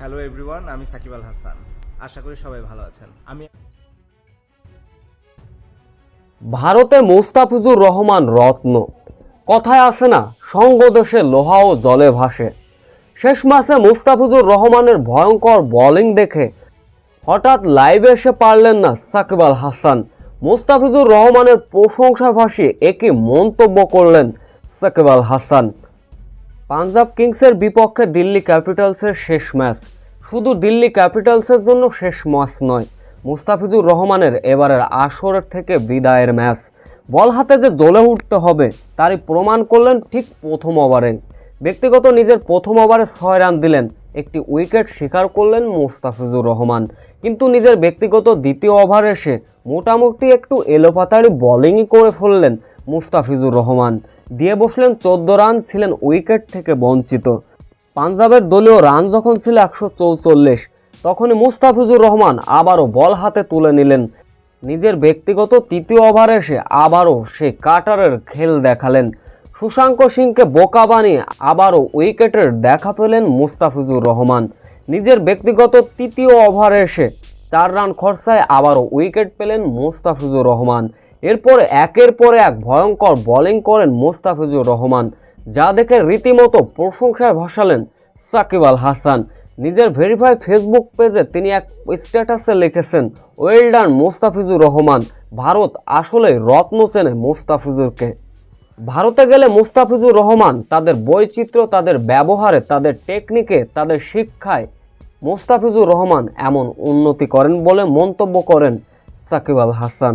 Hello everyone আমি সাকিব আল হাসান। আশা করি সবাই ভালো আছেন। আমি ভারতে মোস্তাফিজুর রহমান রত্ন। কথায় আছে না সঙ্গদোষে লোহা ও জলে ভাসে। শেষ মাসে মুস্তাফিজুর রহমানের ভয়ঙ্কর বোলিং দেখে হঠাৎ লাইভে এসে পারলেন না সাকিব আল হাসান। মুস্তাফিজুর রহমানের প্রশংসা ভাসিয়ে একই মন্তব্য করলেন সাকিব আল হাসান। পাঞ্জাব কিংসের বিপক্ষে দিল্লি ক্যাপিটালসের শেষ ম্যাচ। শুধু দিল্লি ক্যাপিটালসের জন্য শেষ ম্যাচ নয়, মুস্তাফিজুর রহমানের এবারের আসরের থেকে বিদায়ের ম্যাচ। বল হাতে যে জ্বলে উঠতে হবে, তারই প্রমাণ করলেন ঠিক প্রথম ওভারে। ব্যক্তিগত নিজের প্রথম ওভারে ছয় রান দিলেন, একটি উইকেট শিকার করলেন মুস্তাফিজুর রহমান। কিন্তু নিজের ব্যক্তিগত দ্বিতীয় ওভার এসে মোটামুটি একটু এলোপাতাড়ি বোলিংই করে ফেললেন মুস্তাফিজুর রহমান। দিয়ে বসলেন চোদ্দ রান, ছিলেন উইকেট থেকে বঞ্চিত। পাঞ্জাবের দলীয় রান যখন ছিল একশো চৌচল্লিশ, তখনই মুস্তাফিজুর রহমান আবারও বল হাতে তুলে নিলেন। নিজের ব্যক্তিগত তৃতীয় ওভারে এসে আবারও সে কাটারের খেল দেখালেন। সুশাঙ্ক সিংকে বোকা বানিয়ে আবারও উইকেটের দেখা পেলেন মুস্তাফিজুর রহমান। নিজের ব্যক্তিগত তৃতীয় ওভারে এসে চার রান খরচায় আবারও উইকেট পেলেন মুস্তাফিজুর রহমান। এরপরে একের পর এক ভয়ঙ্কর বোলিং করেন মোস্তাফিজুর রহমান, যা দেখে রীতিমতো প্রশংসায় ভাসালেন সাকিব আল হাসান। নিজের ভেরিফাই ফেসবুক পেজে তিনি এক স্ট্যাটাসে লিখেছেন ওয়েল ডান মুস্তাফিজুর রহমান। ভারত আসলে রত্ন চেনে মোস্তাফিজুরকে। ভারতে গেলে মোস্তাফিজুর রহমান তাদের বৈচিত্র্য, তাদের ব্যবহারে, তাদের টেকনিকে তাদের শিক্ষায় মোস্তাফিজুর রহমান এমন উন্নতি করেন বলে মন্তব্য করেন সাকিব আল হাসান।